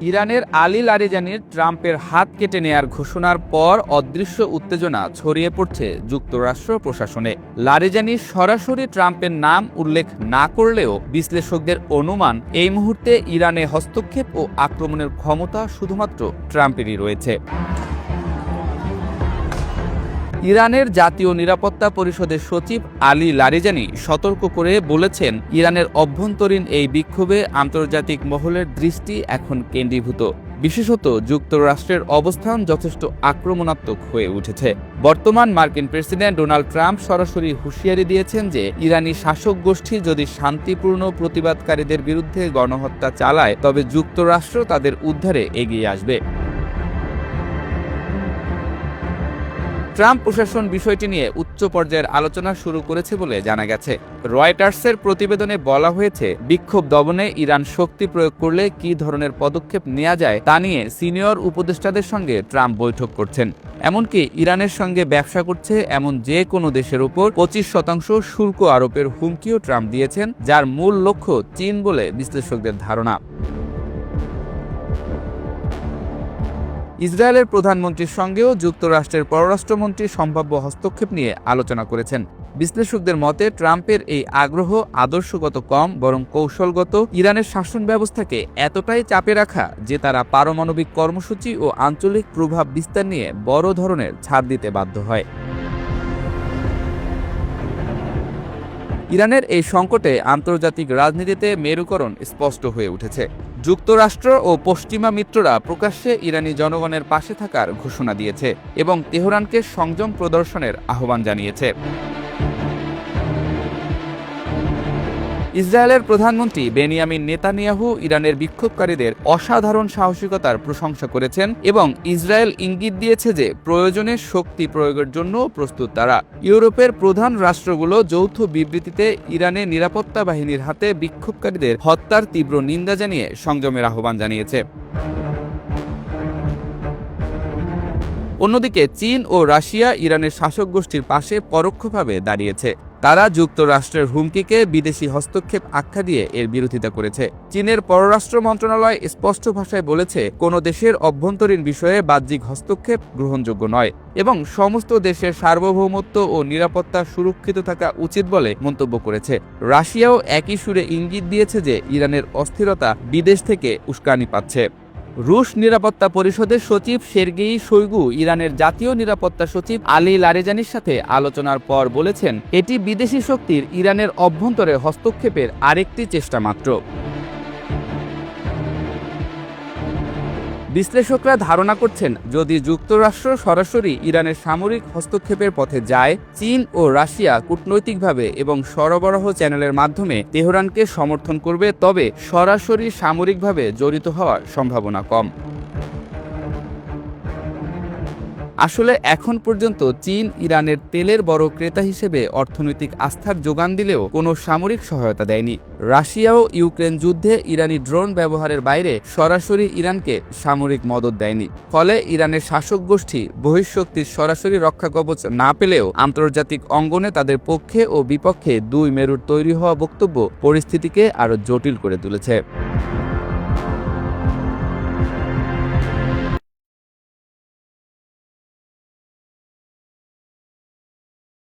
ইরানের আলী লারিজানির ট্রাম্পের হাত কেটে নেয়ার ঘোষণার পর অদৃশ্য উত্তেজনা ছড়িয়ে পড়ছে যুক্তরাষ্ট্র প্রশাসনে। লারিজানি সরাসরি ট্রাম্পের নাম উল্লেখ না করলেও বিশ্লেষকদের অনুমান, এই মুহূর্তে ইরানে হস্তক্ষেপ ও আক্রমণের ক্ষমতা শুধুমাত্র ট্রাম্পেরই রয়েছে। ইরানের জাতীয় নিরাপত্তা পরিষদের সচিব আলী লারিজানি সতর্ক করে বলেছেন, ইরানের অভ্যন্তরীণ এই বিক্ষোভে আন্তর্জাতিক মহলের দৃষ্টি এখন কেন্দ্রীভূত। বিশেষত যুক্তরাষ্ট্রের অবস্থান যথেষ্ট আক্রমণাত্মক হয়ে উঠেছে। বর্তমান মার্কিন প্রেসিডেন্ট ডোনাল্ড ট্রাম্প সরাসরি হুঁশিয়ারি দিয়েছেন যে, ইরানি শাসক গোষ্ঠী যদি শান্তিপূর্ণ প্রতিবাদকারীদের বিরুদ্ধে গণহত্যা চালায়, তবে যুক্তরাষ্ট্র তাদের উদ্ধারে এগিয়ে আসবে। ট্রাম্প প্রশাসন বিষয়টি নিয়ে উচ্চ পর্যায়ের আলোচনা শুরু করেছে বলে জানা গেছে। রয়টার্সের প্রতিবেদনে বলা হয়েছে, বিক্ষোভ দমনে ইরান শক্তি প্রয়োগ করলে কী ধরনের পদক্ষেপ নেওয়া যায় তা নিয়ে সিনিয়র উপদেষ্টাদের সঙ্গে ট্রাম্প বৈঠক করছেন। এমনকি ইরানের সঙ্গে ব্যবসা করছে এমন যে কোনো দেশের উপর পঁচিশ শতাংশ শুল্ক আরোপের হুমকিও ট্রাম্প দিয়েছেন, যার মূল লক্ষ্য চীন বলে বিশ্লেষকদের ধারণা। ইসরায়েলের প্রধানমন্ত্রীর সঙ্গেও যুক্তরাষ্ট্রের পররাষ্ট্রমন্ত্রী সম্ভাব্য হস্তক্ষেপ নিয়ে আলোচনা করেছেন। বিশ্লেষকদের মতে, ট্রাম্পের এই আগ্রহ আদর্শগত কম, বরং কৌশলগত। ইরানের শাসন ব্যবস্থাকে এতটাই চাপে রাখা যে তারা পারমাণবিক কর্মসূচি ও আঞ্চলিক প্রভাব বিস্তার নিয়ে বড় ধরনের ছাড় দিতে বাধ্য হয়। ইরানের এই সংকটে আন্তর্জাতিক রাজনীতিতে মেরুকরণ স্পষ্ট হয়ে উঠেছে। যুক্তরাষ্ট্র ও পশ্চিমা মিত্ররা প্রকাশ্যে ইরানি জনগণের পাশে থাকার ঘোষণা দিয়েছে এবং তেহরানকে সংযম প্রদর্শনের আহ্বান জানিয়েছে। ইসরায়েলের প্রধানমন্ত্রী বেনিয়ামিন নেতানিয়াহু ইরানের বিক্ষোভকারীদের অসাধারণ সাহসিকতার প্রশংসা করেছেন এবং ইসরায়েল ইঙ্গিত দিয়েছে যে প্রয়োজনে শক্তি প্রয়োগের জন্য প্রস্তুত তারা। ইউরোপের প্রধান রাষ্ট্রগুলো যৌথ বিবৃতিতে ইরানের নিরাপত্তা বাহিনীর হাতে বিক্ষোভকারীদের হত্যার তীব্র নিন্দা জানিয়ে সংযমের আহ্বান জানিয়েছে। অন্যদিকে চীন ও রাশিয়া ইরানের শাসক গোষ্ঠীর পাশে পরোক্ষভাবে দাঁড়িয়েছে। তারা যুক্তরাষ্ট্রের হুমকিকে বিদেশি হস্তক্ষেপ আখ্যা দিয়ে এর বিরোধিতা করেছে। চীনের পররাষ্ট্র মন্ত্রণালয় স্পষ্ট ভাষায় বলেছে, কোনো দেশের অভ্যন্তরীণ বিষয়ে বাহ্যিক হস্তক্ষেপ গ্রহণযোগ্য নয় এবং সমস্ত দেশের সার্বভৌমত্ব ও নিরাপত্তা সুরক্ষিত থাকা উচিত বলে মন্তব্য করেছে। রাশিয়াও একই সুরে ইঙ্গিত দিয়েছে যে, ইরানের অস্থিরতা বিদেশ থেকে উস্কানি পাচ্ছে। রুশ নিরাপত্তা পরিষদের সচিব সের্গেই শৈগু, ইরানের জাতীয় নিরাপত্তা সচিব আলী লারেজানির সাথে আলোচনার পর বলেছেন, এটি বিদেশি শক্তির ইরানের অভ্যন্তরে হস্তক্ষেপের আরেকটি চেষ্টা মাত্র। বিশ্লেষকরা ধারণা করছেন, যদি যুক্তরাষ্ট্র সরাসরি ইরানের সামরিক হস্তক্ষেপের পথে যায়, চীন ও রাশিয়া কূটনৈতিকভাবে এবং সরবরাহ চ্যানেলের মাধ্যমে তেহরানকে সমর্থন করবে, তবে সরাসরি সামরিকভাবে জড়িত হওয়ার সম্ভাবনা কম। আসলে এখন পর্যন্ত চীন, ইরানের তেলের বড় ক্রেতা হিসেবে অর্থনৈতিক আস্থার যোগান দিলেও কোনো সামরিক সহায়তা দেয়নি। রাশিয়াও ইউক্রেন যুদ্ধে ইরানি ড্রোন ব্যবহারের বাইরে সরাসরি ইরানকে সামরিক মদত দেয়নি। ফলে ইরানের শাসক গোষ্ঠী বহিঃশক্তির সরাসরি রক্ষা কবচ না পেলেও আন্তর্জাতিক অঙ্গনে তাদের পক্ষে ও বিপক্ষে দুই মেরুর তৈরি হওয়া বক্তব্য পরিস্থিতিকে আরও জটিল করে তুলেছে।